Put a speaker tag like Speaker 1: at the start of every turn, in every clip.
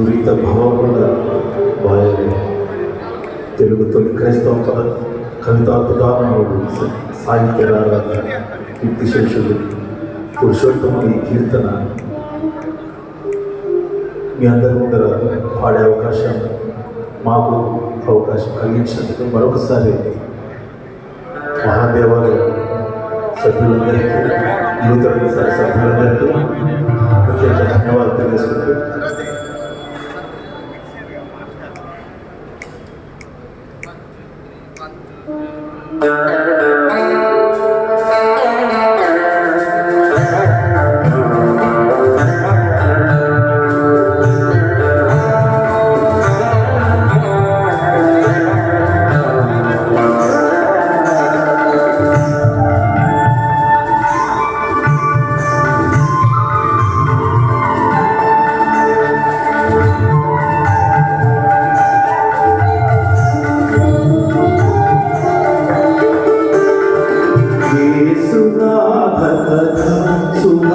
Speaker 1: దురిత భావముల వారి తెలుగు తొలి క్రైస్తవ పద కవితాద్భుతాలను సాహిత్య రారాధ కీర్తిశేషులు పురుషోత్తమ ఈ కీర్తన మీ అందరి ముందర పాడే అవకాశం మాకు అవకాశం కలిగించినందుకు మరొకసారి మహాదేవాలయ సభ్యులందరికీ నూతన సభ్యులందరికీ ప్రత్యేక ధన్యవాదాలు
Speaker 2: తెలుసుకుంటూ Thank you.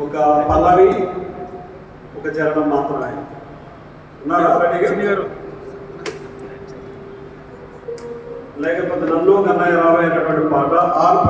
Speaker 2: ఒక పల్లవి ఒక చరణం మాత్రమే. ఉన్నారా? లేకపోతే నన్ను కన్నయ్య రాబోయేటటువంటి పాట ఆరు